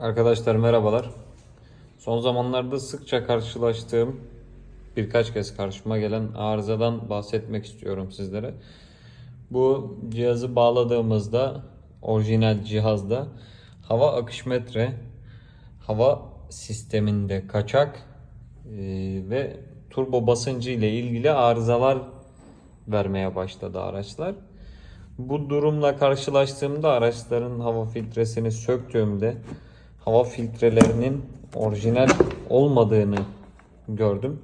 Arkadaşlar merhabalar. Son zamanlarda sıkça karşılaştığım birkaç kez karşıma gelen arızadan bahsetmek istiyorum sizlere. Bu cihazı bağladığımızda orijinal cihazda hava akış metre, hava sisteminde kaçak e, ve turbo basıncı ile ilgili arızalar vermeye başladı araçlar. Bu durumla karşılaştığımda araçların hava filtresini söktüğümde hava filtrelerinin orijinal olmadığını gördüm.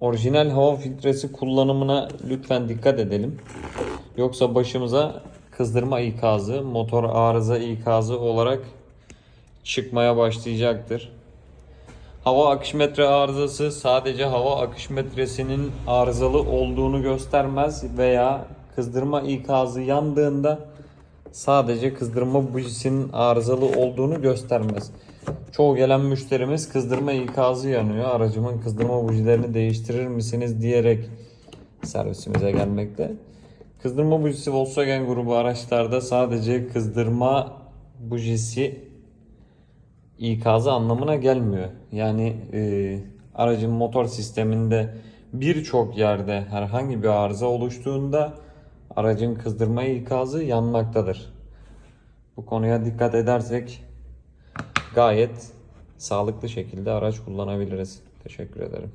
Orijinal hava filtresi kullanımına lütfen dikkat edelim. Yoksa başımıza kızdırma ikazı, motor arıza ikazı olarak çıkmaya başlayacaktır. Hava akış metre arızası sadece hava akış metresinin arızalı olduğunu göstermez veya kızdırma ikazı yandığında sadece kızdırma bujisinin arızalı olduğunu göstermez. Çoğu gelen müşterimiz kızdırma ikazı yanıyor. Aracımın kızdırma bujilerini değiştirir misiniz diyerek servisimize gelmekte. Kızdırma bujisi Volkswagen grubu araçlarda sadece kızdırma bujisi ikazı anlamına gelmiyor. Yani e, aracın motor sisteminde birçok yerde herhangi bir arıza oluştuğunda aracın kızdırma ikazı yanmaktadır. Bu konuya dikkat edersek gayet sağlıklı şekilde araç kullanabiliriz. Teşekkür ederim.